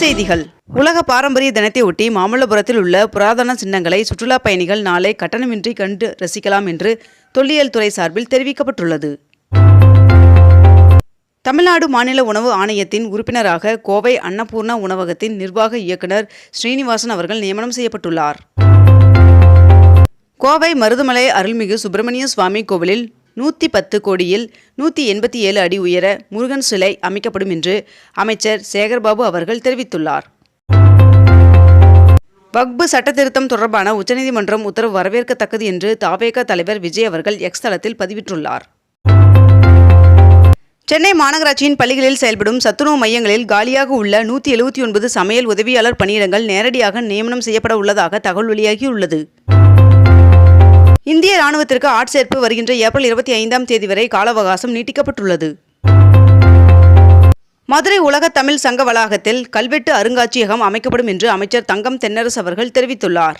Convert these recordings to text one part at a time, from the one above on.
செய்திகள். உலக பாரம்பரிய தினத்தை ஒட்டி மாமல்லபுரத்தில் உள்ள புராதன சின்னங்களை சுற்றுலா பயணிகள் நாளை கட்டணமின்றி கண்டு ரசிக்கலாம் என்று தொல்லியல் துறை சார்பில் தெரிவிக்கப்பட்டுள்ளது. தமிழ்நாடு மாநில உணவு ஆணையத்தின் உறுப்பினராக கோவை அன்னபூர்ணா உணவகத்தின் நிர்வாக இயக்குனர் ஸ்ரீனிவாசன் அவர்கள் நியமனம் செய்யப்பட்டுள்ளார். கோவை மருதுமலை அருள்மிகு சுப்பிரமணிய சுவாமி கோவிலில் நூற்றி பத்து கோடியில் நூற்றி எண்பத்தி ஏழு அடி உயர முருகன் சிலை அமைக்கப்படும் என்று அமைச்சர் சேகர்பாபு அவர்கள் தெரிவித்துள்ளார். வக்பு சட்டத்திருத்தம் தொடர்பான உச்சநீதிமன்றம் உத்தரவு வரவேற்கத்தக்கது என்று தாவேக தலைவர் விஜய் அவர்கள் எக்ஸ் தளத்தில் பதிவிட்டுள்ளார். சென்னை மாநகராட்சியின் பள்ளிகளில் செயல்படும் சத்துணவு மையங்களில் காலியாக உள்ள நூற்றி எழுபத்தி ஒன்பது சமையல் உதவியாளர் பணியிடங்கள் நேரடியாக நியமனம் செய்யப்பட உள்ளதாக தகவல் வெளியாகியுள்ளது. இந்திய ராணுவத்திற்கு ஆட்சேர்ப்பு வருகின்ற ஏப்ரல் இருபத்தி ஐந்தாம் தேதி வரை கால அவகாசம் நீட்டிக்கப்பட்டுள்ளது. மதுரை உலக தமிழ் சங்க வளாகத்தில் கல்வெட்டு அருங்காட்சியகம் அமைக்கப்படும் என்று அமைச்சர் தங்கம் தென்னரசு அவர்கள் தெரிவித்துள்ளார்.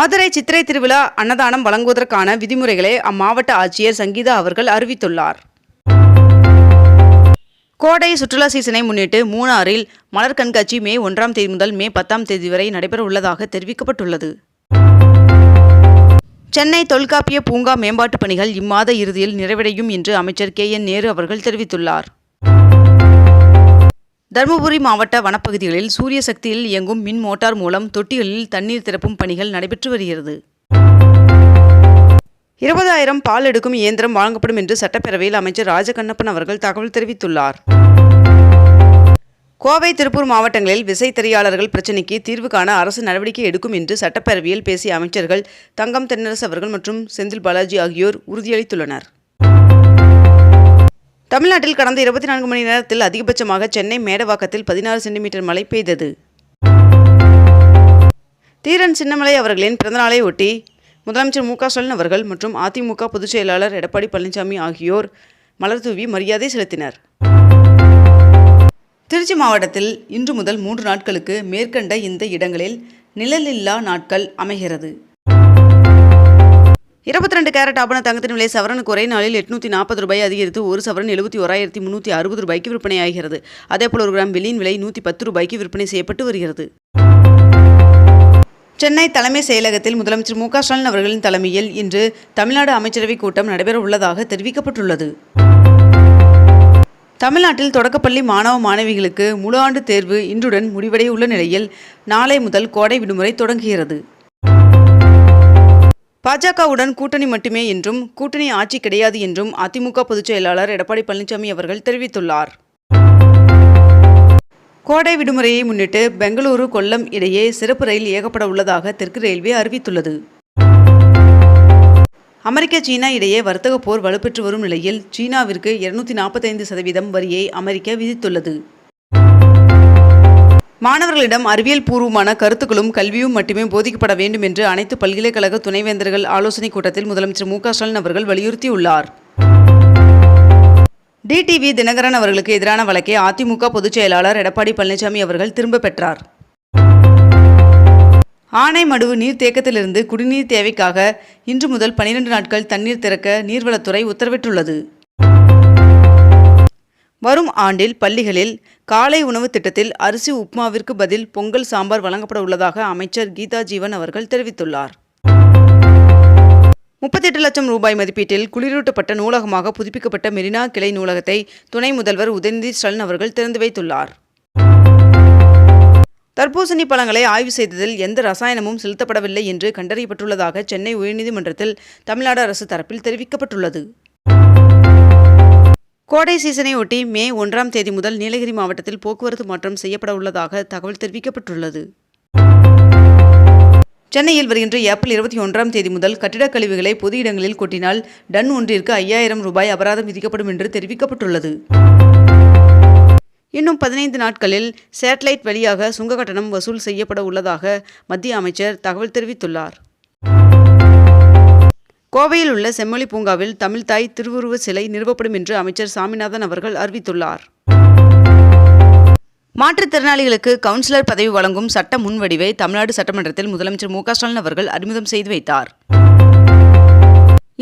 மதுரை சித்திரை திருவிழா அன்னதானம் வழங்குவதற்கான விதிமுறைகளை அம்மாவட்ட ஆட்சியர் சங்கீதா அவர்கள் அறிவித்துள்ளார். கோடை சுற்றுலா சீசனை முன்னிட்டு மூணாறில் மலர் கண்காட்சி மே ஒன்றாம் தேதி முதல் மே பத்தாம் தேதி வரை நடைபெற உள்ளதாக தெரிவிக்கப்பட்டுள்ளது. சென்னை தொல்காப்பிய பூங்கா மேம்பாட்டுப் பணிகள் இம்மாத இறுதியில் நிறைவடையும் என்று அமைச்சர் கே என் நேரு அவர்கள் தெரிவித்துள்ளார். தருமபுரி மாவட்ட வனப்பகுதிகளில் சூரிய சக்தியில் இயங்கும் மின் மோட்டார் மூலம் தொட்டிகளில் தண்ணீர் திறப்பும் பணிகள் நடைபெற்று வருகிறது. இருபதாயிரம் பால் எடுக்கும் இயந்திரம் வழங்கப்படும் என்று சட்டப்பேரவையில் அமைச்சர் ராஜகண்ணப்பன் அவர்கள் தகவல் தெரிவித்துள்ளார். கோவை திருப்பூர் மாவட்டங்களில் விசைத்தறியாளர்கள் பிரச்சினைக்கு தீர்வு காண அரசு நடவடிக்கை எடுக்கும் என்று சட்டப்பேரவையில் பேசிய அமைச்சர்கள் தங்கம் தென்னரசு அவர்கள் மற்றும் செந்தில் பாலாஜி ஆகியோர் உறுதியளித்துள்ளனர். தமிழ்நாட்டில் கடந்த இருபத்தி நான்கு மணி நேரத்தில் அதிகபட்சமாக சென்னை மேடவாக்கத்தில் பதினாறு சென்டிமீட்டர் மழை பெய்தது. தீரன் சின்னமலை அவர்களின் பிறந்தநாளை ஒட்டி முதலமைச்சர் மு க ஸ்டாலின் அவர்கள் மற்றும் அதிமுக பொதுச் செயலாளர் எடப்பாடி பழனிசாமி ஆகியோர் மலர் தூவி மரியாதை செலுத்தினர். திருச்சி மாவட்டத்தில் இன்று முதல் மூன்று நாட்களுக்கு மேற்கண்ட இந்த இடங்களில் நிழலில்லா நாட்கள் அமைகிறது. இருபத்தி ரெண்டு கேரட் ஆபண தங்கத்தின் விலை சவரனுக்கு ஒரே நாளில் எட்நூற்றி நாற்பது ரூபாய் அதிகரித்து ஒரு சவரன் எழுபத்தி ஓராயிரத்தி முந்நூற்றி அறுபது ரூபாய்க்கு விற்பனையாகிறது. அதேபோல் ஒரு கிராம் வெள்ளியின் விலை நூற்றி பத்து ரூபாய்க்கு விற்பனை செய்யப்பட்டு வருகிறது. சென்னை தலைமை செயலகத்தில் முதலமைச்சர் மு க ஸ்டாலின் அவர்களின் தலைமையில் இன்று தமிழ்நாடு அமைச்சரவைக் கூட்டம் நடைபெற உள்ளதாக தெரிவிக்கப்பட்டுள்ளது. தமிழ்நாட்டில் தொடக்கப்பள்ளி மாணவ மாணவிகளுக்கு முழு ஆண்டு தேர்வு இன்றுடன் முடிவடைய உள்ள நிலையில் நாளை முதல் கோடை விடுமுறை தொடங்குகிறது. பாஜகவுடன் கூட்டணி மட்டுமே என்றும் கூட்டணி ஆட்சி கிடையாது என்றும் அதிமுக பொதுச் செயலாளர் எடப்பாடி பழனிசாமி அவர்கள் தெரிவித்துள்ளார். கோடை விடுமுறையை முன்னிட்டு பெங்களூரு கொல்லம் இடையே சிறப்பு ரயில் இயக்கப்பட உள்ளதாக தெற்கு ரயில்வே அறிவித்துள்ளது. அமெரிக்க சீனா இடையே வர்த்தக போர் வலுப்பெற்று வரும் நிலையில் சீனாவிற்கு இருநூத்தி நாற்பத்தைந்து சதவீதம் வரியை அமெரிக்கா விதித்துள்ளது. மாணவர்களிடம் அறிவியல் பூர்வமான கருத்துக்களும் கல்வியும் மட்டுமே போதிக்கப்பட வேண்டும் என்று அனைத்து பல்கலைக்கழக துணைவேந்தர்கள் ஆலோசனைக் கூட்டத்தில் முதலமைச்சர் மு க ஸ்டாலின் அவர்கள் வலியுறுத்தியுள்ளார். டிடிவி தினகரன் அவர்களுக்கு எதிரான வழக்கை அதிமுக பொதுச் செயலாளர் எடப்பாடி பழனிசாமி அவர்கள் திரும்ப பெற்றார். ஆனைமடுவு நீர்த்தேக்கத்திலிருந்து குடிநீர் தேவைக்காக இன்று முதல் பனிரெண்டு நாட்கள் தண்ணீர் திறக்க நீர்வளத்துறை உத்தரவிட்டுள்ளது. வரும் ஆண்டில் பள்ளிகளில் காலை உணவு திட்டத்தில் அரிசி உப்மாவிற்கு பதில் பொங்கல் சாம்பார் வழங்கப்பட உள்ளதாக அமைச்சர் கீதா ஜீவன் அவர்கள் தெரிவித்துள்ளார். முப்பத்தெட்டு லட்சம் ரூபாய் மதிப்பீட்டில் குளிரூட்டப்பட்ட நூலகமாக புதுப்பிக்கப்பட்ட மெரினா கிளை நூலகத்தை துணை முதல்வர் உதயநிதி ஸ்டாலின் அவர்கள் திறந்து வைத்துள்ளார். தர்பூசணி பழங்களை ஆய்வு செய்ததில் எந்த ரசாயனமும் செலுத்தப்படவில்லை என்று கண்டறியப்பட்டுள்ளதாக சென்னை உயர்நீதிமன்றத்தில் தமிழ்நாடு அரசு தரப்பில் தெரிவிக்கப்பட்டுள்ளது. கோடை சீசனை ஒட்டி மே ஒன்றாம் தேதி முதல் நீலகிரி மாவட்டத்தில் போக்குவரத்து மாற்றம் செய்யப்பட உள்ளதாக தகவல் தெரிவிக்கப்பட்டுள்ளது. சென்னையில் வருகின்ற ஏப்ரல் இருபத்தி ஒன்றாம் தேதி முதல் கட்டிடக் கழிவுகளை பொது இடங்களில் கொட்டினால் டன் ஒன்றிற்கு ஐயாயிரம் ரூபாய் அபராதம் விதிக்கப்படும் என்று தெரிவிக்கப்பட்டுள்ளது. இன்னும் பதினைந்து நாட்களில் சேட்டலைட் வழியாக சுங்க கட்டணம் வசூல் செய்யப்பட உள்ளதாக மத்திய அமைச்சர் தகவல் தெரிவித்துள்ளார். கோவையில் உள்ள செம்மொழி பூங்காவில் தமிழ்தாய் திருவுருவ சிலை நிறுவப்படும் என்று அமைச்சர் சாமிநாதன் அவர்கள் அறிவித்துள்ளார். மாற்றுத்திறனாளிகளுக்கு கவுன்சிலர் பதவி வழங்கும் சட்ட முன்வடிவை தமிழ்நாடு சட்டமன்றத்தில் முதலமைச்சர் மு ஸ்டாலின் அவர்கள் அறிமுகம் செய்து வைத்தார்.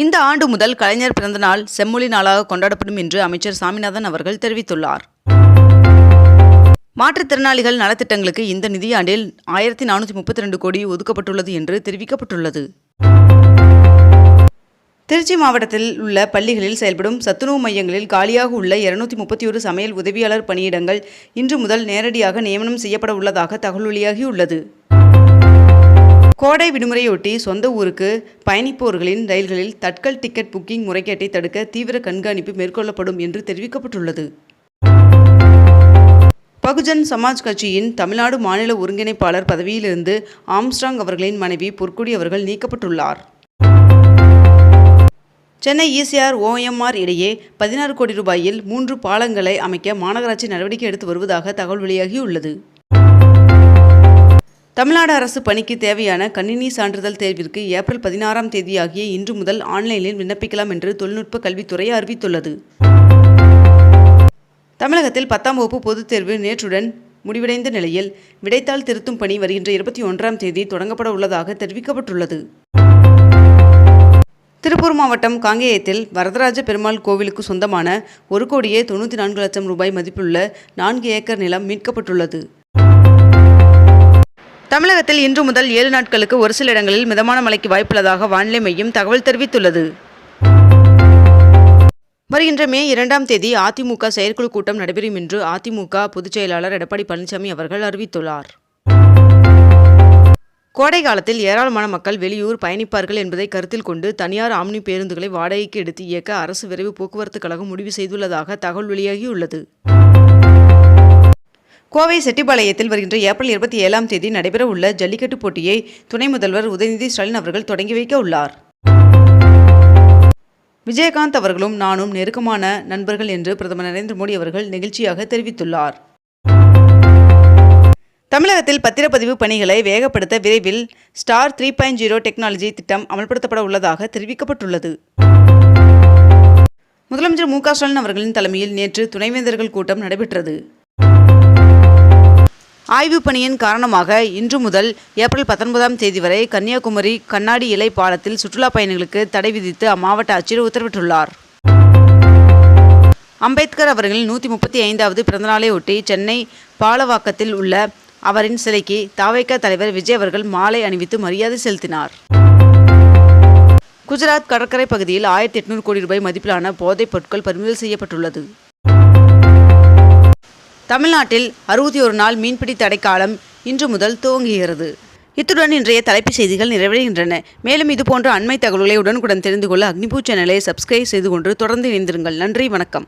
இந்த ஆண்டு முதல் கலைஞர் பிறந்தநாள் செம்மொழி நாளாக கொண்டாடப்படும் என்று அமைச்சர் சாமிநாதன் அவர்கள் தெரிவித்துள்ளார். மாற்றுத்திறனாளிகள் நலத்திட்டங்களுக்கு இந்த நிதியாண்டில் ஆயிரத்தி நானூற்றி முப்பத்தி ரெண்டு கோடி ஒதுக்கப்பட்டுள்ளது என்று தெரிவிக்கப்பட்டுள்ளது. திருச்சி மாவட்டத்தில் உள்ள பள்ளிகளில் செயல்படும் சத்துணவு மையங்களில் காலியாக உள்ள இருநூத்தி முப்பத்தி ஒரு சமையல் உதவியாளர் பணியிடங்கள் இன்று முதல் நேரடியாக நியமனம் செய்யப்பட உள்ளதாக தகவல் வெளியாகியுள்ளது. கோடை விடுமுறையொட்டி சொந்த ஊருக்கு பயணிப்போர்களின் ரயில்களில் தட்கல் டிக்கெட் புக்கிங் முறைகேட்டை தடுக்க தீவிர கண்காணிப்பு மேற்கொள்ளப்படும் என்று தெரிவிக்கப்பட்டுள்ளது. பகுஜன் சமாஜ் கட்சியின் தமிழ்நாடு மாநில ஒருங்கிணைப்பாளர் பதவியிலிருந்து ஆம்ஸ்ட்ராங் அவர்களின் மனைவி பொற்குடி அவர்கள் நீக்கப்பட்டுள்ளார். சென்னை ஈசிஆர் ஓஎம்ஆர் இடையே பதினாறு கோடி ரூபாயில் மூன்று பாலங்களை அமைக்க மாநகராட்சி நடவடிக்கை எடுத்து வருவதாக தகவல் வெளியாகியுள்ளது. தமிழ்நாடு அரசு பணிக்கு தேவையான கணினி சான்றிதழ் தேர்விற்கு ஏப்ரல் பதினாறாம் தேதியாகிய இன்று முதல் ஆன்லைனில் விண்ணப்பிக்கலாம் என்று தொழில்நுட்ப கல்வித்துறை அறிவித்துள்ளது. தமிழகத்தில் பத்தாம் வகுப்பு பொதுத் தேர்வு நேற்றுடன் முடிவடைந்த நிலையில் விடைத்தாள் திருத்தும் பணி வருகின்ற இருபத்தி ஒன்றாம் தேதி தொடங்கப்பட உள்ளதாக தெரிவிக்கப்பட்டுள்ளது. திருப்பூர் மாவட்டம் காங்கேயத்தில் வரதராஜ பெருமாள் கோவிலுக்கு சொந்தமான ஒரு கோடியே தொண்ணூற்றி நான்கு லட்சம் ரூபாய் மதிப்புள்ள நான்கு ஏக்கர் நிலம் மீட்கப்பட்டுள்ளது. தமிழகத்தில் இன்று முதல் ஏழு நாட்களுக்கு ஒரு சில இடங்களில் மிதமான மழைக்கு வாய்ப்புள்ளதாக வானிலை மையம் தகவல் தெரிவித்துள்ளது. வருகின்ற மே இரண்டாம் தேதி அதிமுக செயற்குழு கூட்டம் நடைபெறும் என்று அதிமுக பொதுச் செயலாளர் எடப்பாடி பழனிசாமி அவர்கள் அறிவித்துள்ளார். கோடை காலத்தில் ஏராளமான மக்கள் வெளியூர் பயணிப்பார்கள் என்பதை கருத்தில் கொண்டு தனியார் ஆம்னி பேருந்துகளை வாடகைக்கு எடுத்து இயக்க அரசு விரைவு போக்குவரத்து கழகம் முடிவு செய்துள்ளதாக தகவல் வெளியாகியுள்ளது. கோவை செட்டிபாளையத்தில் வருகின்ற ஏப்ரல் இருபத்தி ஏழாம் தேதி நடைபெறவுள்ள ஜல்லிக்கட்டு போட்டியை துணை முதல்வர் உதயநிதி ஸ்டாலின் அவர்கள் தொடங்கி வைக்க உள்ளார். விஜயகாந்த் அவர்களும் நானும் நெருக்கமான நண்பர்கள் என்று பிரதமர் நரேந்திர மோடி அவர்கள் நெகிழ்ச்சியாக தெரிவித்துள்ளார். தமிழகத்தில் பத்திரப்பதிவு பணிகளை வேகப்படுத்த விரைவில் star three point zero technology திட்டம் அமல்படுத்தப்பட உள்ளதாக தெரிவிக்கப்பட்டுள்ளது. முதலமைச்சர் மு க ஸ்டாலின் அவர்களின் தலைமையில் நேற்று துணைவேந்தர்கள் கூட்டம் நடைபெற்றது. ஆய்வுப் பணியின் காரணமாக இன்று முதல் ஏப்ரல் பத்தொன்பதாம் தேதி வரை கன்னியாகுமரி கண்ணாடி இலை பாலத்தில் சுற்றுலா பயணிகளுக்கு தடை விதித்து அம்மாவட்ட ஆட்சியர் உத்தரவிட்டுள்ளார். அம்பேத்கர் அவர்களின் நூற்றி முப்பத்தி ஐந்தாவது பிறந்தநாளையொட்டி சென்னை பாலவாக்கத்தில் உள்ள அவரின் சிலைக்கு தாவைக்கா தலைவர் விஜய் அவர்கள் மாலை அணிவித்து மரியாதை செலுத்தினார். குஜராத் கடற்கரை பகுதியில் ஆயிரத்தி எட்நூறு கோடி ரூபாய் மதிப்பிலான போதைப் பொருட்கள் பறிமுதல் செய்யப்பட்டுள்ளது. தமிழ்நாட்டில் அறுபத்தி ஒரு நாள் மீன்பிடி தடைக்காலம் இன்று முதல் துவங்குகிறது. இத்துடன் இன்றைய தலைப்புச் செய்திகள் நிறைவடைகின்றன. மேலும் இதுபோன்ற அண்மை தகவல்களை உடனுக்குடன் தெரிந்து கொள்ள அக்னிபூ சேனலை சப்ஸ்கிரைப் செய்து கொண்டு தொடர்ந்து இணைந்திருங்கள். நன்றி வணக்கம்.